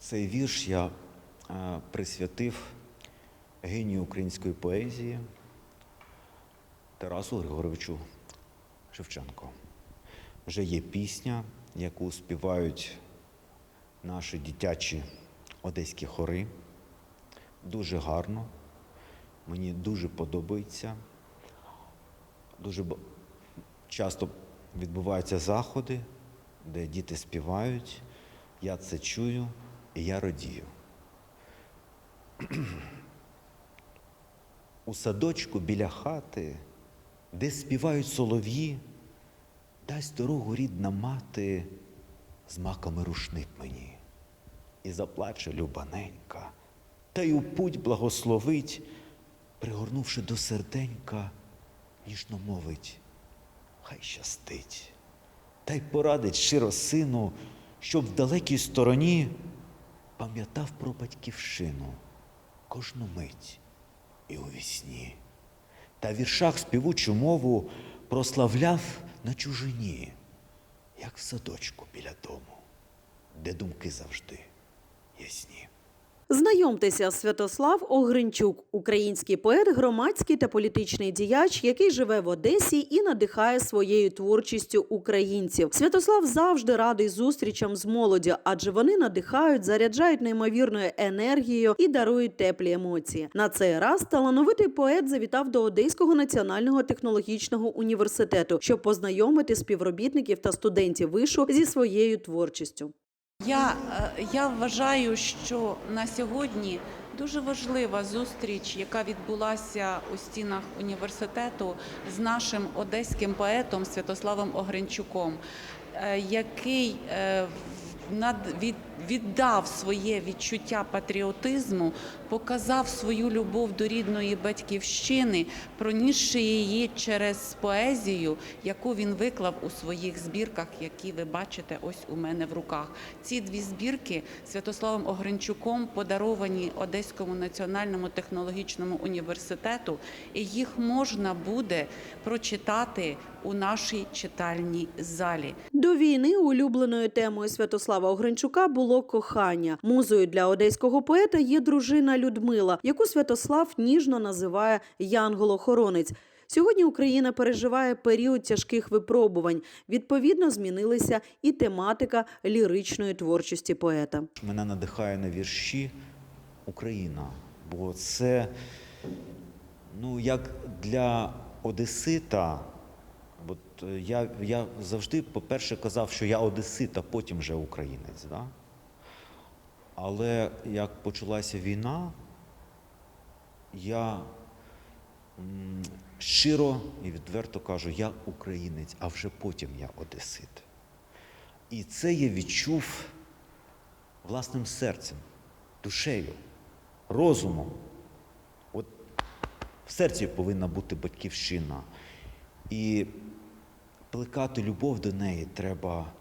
Цей вірш я е, присвятив генію української поезії Тарасу Григоровичу Шевченко. Вже є пісня, яку співають наші дитячі одеські хори. Дуже гарно. Мені дуже подобається. Дуже часто відбуваються заходи, де діти співають. Я це чую я радію. У садочку біля хати, де співають солов'ї, дасть дорогу рідна мати, з маками рушник мені, і заплаче любаненька, та й у путь благословить, пригорнувши до серденька, ніжно мовить, хай щастить, та й порадить щиро сину, щоб в далекій стороні пам'ятав про батьківщину кожну мить і у вісні, та в віршах співучу мову прославляв на чужині, як в садочку біля дому, де думки завжди ясні. Знайомтеся, Святослав Огринчук, український поет, громадський та політичний діяч, який живе в Одесі і надихає своєю творчістю українців. Святослав завжди радий зустрічам з молоддю, адже вони надихають, заряджають неймовірною енергією і дарують теплі емоції. На цей раз талановитий поет завітав до Одеського національного технологічного університету, щоб познайомити співробітників та студентів вишу зі своєю творчістю. Я, е, я вважаю, що на сьогодні дуже важлива зустріч, яка відбулася у стінах університету з нашим одеським поетом Святославом Огренчуком, який е, над- від- віддав своє відчуття патріотизму, показав свою любов до рідної батьківщини, пронісши її через поезію, яку він виклав у своїх збірках, які ви бачите ось у мене в руках. Ці дві збірки Святославом Огренчуком подаровані Одеському національному технологічному університету, і їх можна буде прочитати у нашій читальній залі. До війни улюбленою темою Святослава Огренчука було кохання. Музою для одеського поета є дружина Людмила, яку Святослав ніжно називає Янгол-охоронець. Сьогодні Україна переживає період тяжких випробувань. Відповідно, змінилася і тематика ліричної творчості поета. Мене надихає на вірші Україна, бо це, ну, як для Одесита, от е, я, я завжди, по-перше, казав, що я Одесит, а потім вже українець. Да? Але як почалася війна, я щиро і відверто кажу, я українець, а вже потім я Одесит. І це я відчув власним серцем, душею, розумом. От в серці повинна бути батьківщина. І плекати любов до неї треба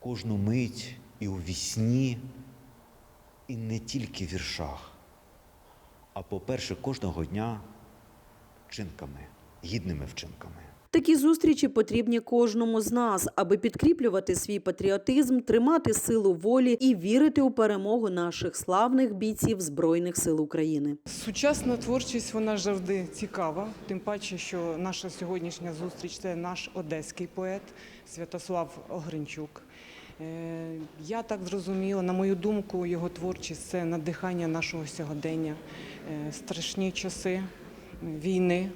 кожну мить і у вісні, і не тільки в віршах, а по-перше, кожного дня вчинками, гідними вчинками. Такі зустрічі потрібні кожному з нас, аби підкріплювати свій патріотизм, тримати силу волі і вірити у перемогу наших славних бійців Збройних сил України. Сучасна творчість вона завжди цікава, тим паче, що наша сьогоднішня зустріч це наш одеський поет Святослав Огринчук. Е, Я так зрозуміла, на мою думку, його творчість це надихання нашого сьогодення, Е, страшні часи війни,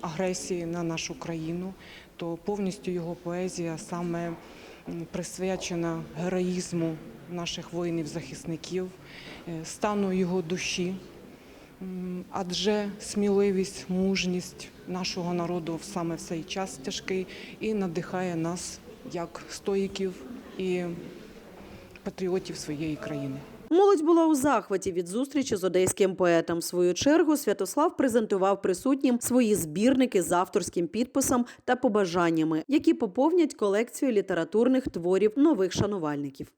агресії на нашу країну, то повністю його поезія саме присвячена героїзму наших воїнів-захисників, е, стану його душі. Адже сміливість, мужність нашого народу саме в цей час тяжкий і надихає нас як стоїків і патріотів своєї країни. Молодь була у захваті від зустрічі з одеським поетом. В свою чергу Святослав презентував присутнім свої збірники з авторським підписом та побажаннями, які поповнять колекцію літературних творів нових шанувальників.